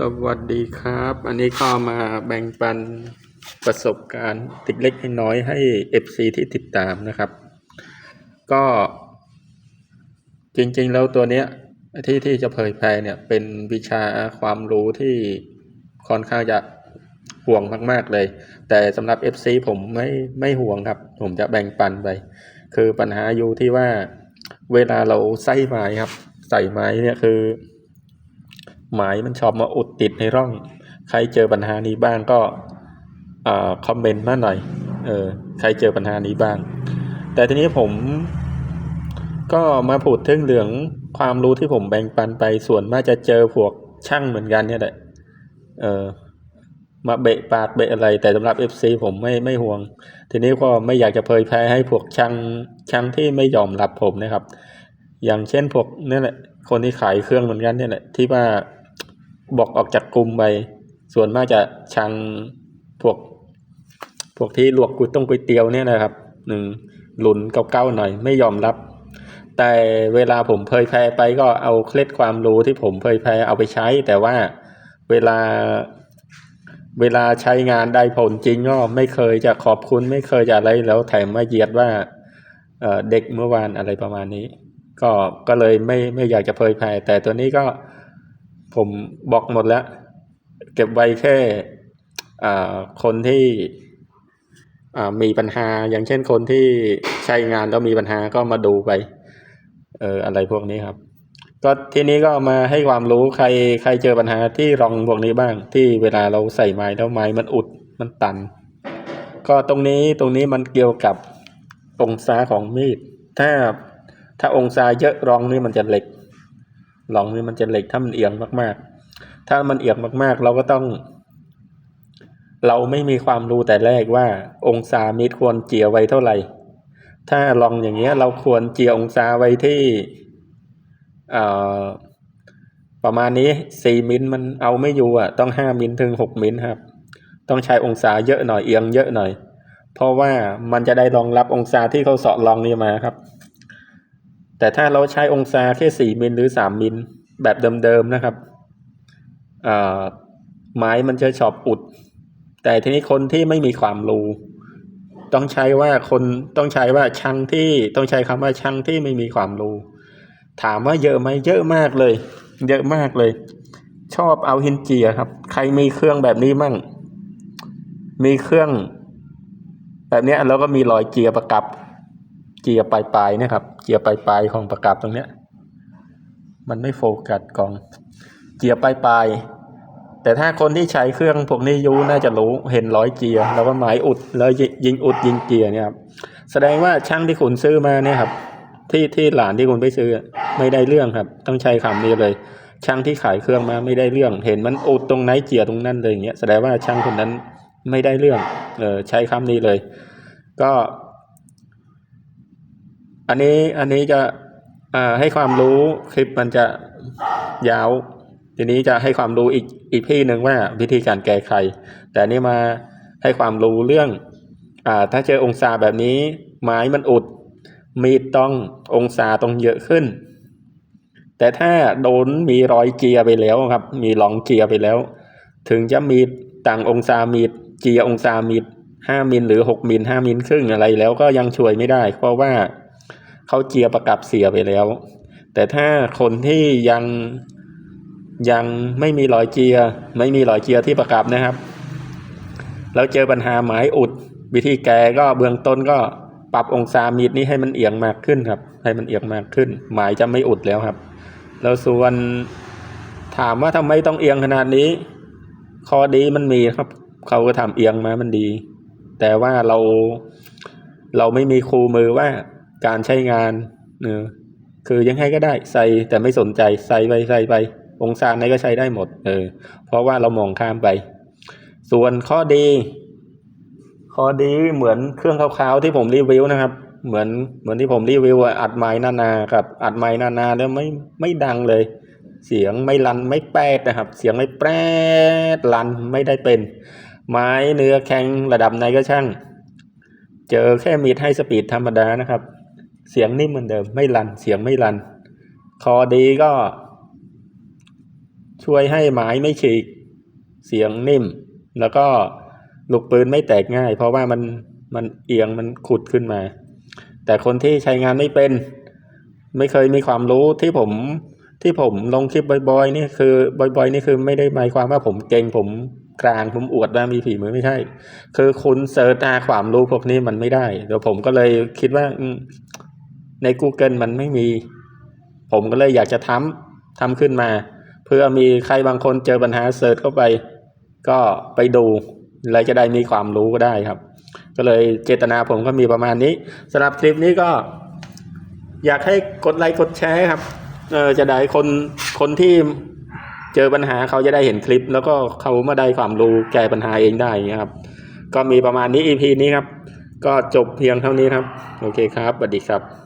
สวัสดีครับ อันนี้ก็มาแบ่งปันประสบการณ์ติดเล็กให้น้อยให้ FC ที่ติดตามนะครับ ก็จริงๆแล้วตัวเนี้ยที่ที่จะเผยแพร่เนี่ยเป็นวิชาความรู้ที่ค่อนข้างจะห่วงมาก ๆเลย แต่สำหรับ FC ผมไม่ไม่ห่วงครับ ผมจะแบ่งปันไป คือปัญหาอยู่ที่ว่าเวลาเราใส่ไม้ครับ ใส่ไม้เนี่ยคือ หมายมันชอบมาอุดติดในร่อง ใครเจอปัญหานี้บ้างก็คอมเมนต์มาหน่อย เออ ใครเจอปัญหานี้บ้าง แต่ทีนี้ผมก็มาพูดถึงเรื่องความรู้ที่ผมแบ่งปันไปส่วนมากจะเจอพวกช่างเหมือนกันเนี่ยแหละ เออ มาเบะปากเบะอะไร แต่สำหรับ FC ผมไม่ไม่ห่วง ทีนี้ก็ไม่อยากจะเผยแพร่ให้พวกช่างช่างที่ไม่ยอมรับผมนะครับ อย่างเช่นพวกนี่แหละ คนที่ขายเครื่องเหมือนกันเนี่ยแหละ ที่ว่า บอกออกจากกลุ่มไป ส่วนมากจะชังพวก พวกที่ลวกก๋วยต้งก๋วยเตี๋ยวเนี่ยนะครับหนึ่งหลุนเก่าๆหน่อยไม่ยอมรับ แต่เวลาผมเผยแพร่ไปก็เอาเคล็ดความรู้ที่ผมเผยแพร่เอาไปใช้ แต่ว่าเวลาเวลาใช้งานได้ผลจริงก็ไม่เคยจะขอบคุณไม่เคยจะอะไรแล้วแถมมาเหยียดว่าเเด็กเมื่อวานอะไรประมาณนี้ ก็ก็เลยไม่ไม่อยากจะเผยแพร่แต่ตัวนี้ก็ ผมบอกหมดแล้ว เก็บไว้แค่คนที่มีปัญหาอย่างเช่นคนที่ใช้งานแล้วมีปัญหาก็มาดูไปเอออะไรพวกนี้ครับ ก็ทีนี้ก็มาให้ความรู้ใครใครเจอปัญหาที่รองพวกนี้บ้าง ที่เวลาเราใส่ไม้แล้วไม้มันอุดมันตัน ก็ตรงนี้ตรงนี้มันเกี่ยวกับองศาของมีด ถ้าถ้าองศาเยอะรองนี่มันจะเหล็ก รองนี่มันจะเหล็กถ้ามันเอียงมากๆ ถ้ามันเอียงมากๆ เราก็ต้อง เราไม่มีความรู้แต่แรกว่าองศามีดควรเจียไว้เท่าไหร่ ถ้าลองอย่างเงี้ย เราควรเจียองศาไว้ที่อ่อประมาณนี้สี่มิลมันเอาไม่อยู่อะ ต้องห้ามิลถึงหกมิลครับ ต้องใช้องศาเยอะหน่อยเอียงเยอะหน่อย เพราะว่ามันจะได้รองรับองศาที่เขาเสาะรองนี่มาครับ แต่ถ้าเราใช้องศาแค่สี่มิลหรือสามมิลแบบเดิมๆนะครับไม้มันจะชอบอุด แต่ทีนี้คนที่ไม่มีความรู้ต้องใช้ว่าคนต้องใช้ว่าช่างที่ต้องใช้คำว่าช่างที่ไม่มีความรู้ ถามว่าเยอะไหมเยอะมากเลย เยอะมากเลย ชอบเอาหินเจียครับ ใครมีเครื่องแบบนี้มั่ง มีเครื่อง แบบนี้แล้วก็มีรอยเจียประกับ เจียร์ปลายๆนะครับเจียร์ปลายๆของประกับตรงเนี้ย มันไม่โฟกัสกล้องเจียร์ปลายๆแต่ถ้าคนที่ใช้เครื่องพวกนี้ยูน่าจะรู้เห็นร้อยเจียร์ แล้วก็หมายอุดแล้วยิงอุดยิงเจียร์เนี่ยครับแสดงว่าช่างที่คุณซื้อมาเนี่ยครับ ที่ที่หลานที่คุณไปซื้อไม่ได้เรื่องครับ ต้องใช้คำนี้เลย ช่างที่ขายเครื่องมาไม่ได้เรื่อง เห็นมันอุดตรงไหนเจียร์ตรงนั้นเลยอย่างเงี้ยแสดงว่าช่างคนนั้นไม่ได้เรื่องเออใช้คำนี้เลย ก็ อันนี้อันนี้จะให้ความรู้คลิปมันจะยาว ทีนี้จะให้ความรู้อีกอีกพี่หนึ่งว่าวิธีการแก้ไขแต่นนี้มาให้ความรู้เรื่องอถ้าเจอองศาแบบนี้ ไม้มันอุด มีดต้ององศาต้องเยอะขึ้น แต่ถ้าโดนมีรอยเจียไปแล้วครับ มีรองเจียไปแล้ว ถึงจะมีดต่างองศามีดเจียองศามีดห้ามิลหรือหกมิลห้ามิลครึ่งอะไรแล้วก็ยังช่วยไม่ได้ เพราะว่า เขาเจียประกับเสียไปแล้ว แต่ถ้าคนที่ยังยังไม่มีรอยเจีย ไม่มีรอยเจียที่ประกับนะครับแล้วเจอปัญหาหมายอุด วิธีแก้ก็เบื้องต้นก็ปรับองศามีดนี้ให้มันเอียงมากขึ้นครับ ให้มันเอียงมากขึ้น หมายจะไม่อุดแล้วครับ แล้วส่วนถามว่าทำไมต้องเอียงขนาดนี้ข้อดีมันมีครับ เขาก็ทำเอียงมามันดี แต่ว่าเราเราไม่มีครูมือว่า การใช้งานเออคือยังไงก็ได้ใส่แต่ไม่สนใจใส่ไปใส่ไป องศาไหนก็ใช้ได้หมด เออ เพราะว่าเรามองข้ามไป ส่วนข้อดี ข้อดีเหมือนเครื่องขาวๆที่ผมรีวิวนะครับ เหมือนเหมือนที่ผมรีวิวอะอัดไม้นานาครับอัดไม้นานาแล้วไม่ไม่ดังเลย เสียงไม่ลันไม่แปดนะครับ เสียงไม่แปดลันไม่ได้เป็น ไม้เนื้อแข็งระดับไหนก็ช่าง เจอแค่มีดให้สปีดธรรมดานะครับ เสียงนิ่มเหมือนเดิม ไม่ลัน เสียงไม่ลัน คอดีก็ ช่วยให้ไม้ไม่ฉีก เสียงนิ่ม แล้วก็ลูกปืนไม่แตกง่าย เพราะว่ามันมันเอียงมันขุดขึ้นมา แต่คนที่ใช้งานไม่เป็น ไม่เคยมีความรู้ที่ผมที่ผมลงคลิปบ่อยๆนี่คือบ่อยๆนี่คือไม่ได้หมายความว่าผมเก่งผมกลางผมอวดว่ามีฝีมือไม่ใช่ คือคุณเสิร์ชหาความรู้พวกนี้มันไม่ได้เดี๋ยวผมก็เลยคิดว่า ใน Google มันไม่มี ผมก็เลยอยากจะทำทำขึ้นมา เพื่อมีใครบางคนเจอปัญหาเสิร์ชเข้าไป ก็ไปดูแล้วจะได้มีความรู้ก็ได้ครับ ก็เลยเจตนาผมก็มีประมาณนี้สำหรับคลิปนี้ก็ อยากให้กดไลค์กดแชร์ครับเออจะได้คนคนที่เจอปัญหาเขาจะได้เห็นคลิป แล้วก็เขามาได้ความรู้แก้ปัญหาเองได้เงี้ยครับ ก็มีประมาณนี้ EP นี้ครับ ก็จบเพียงเท่านี้ครับ โอเคครับสวัสดีครับ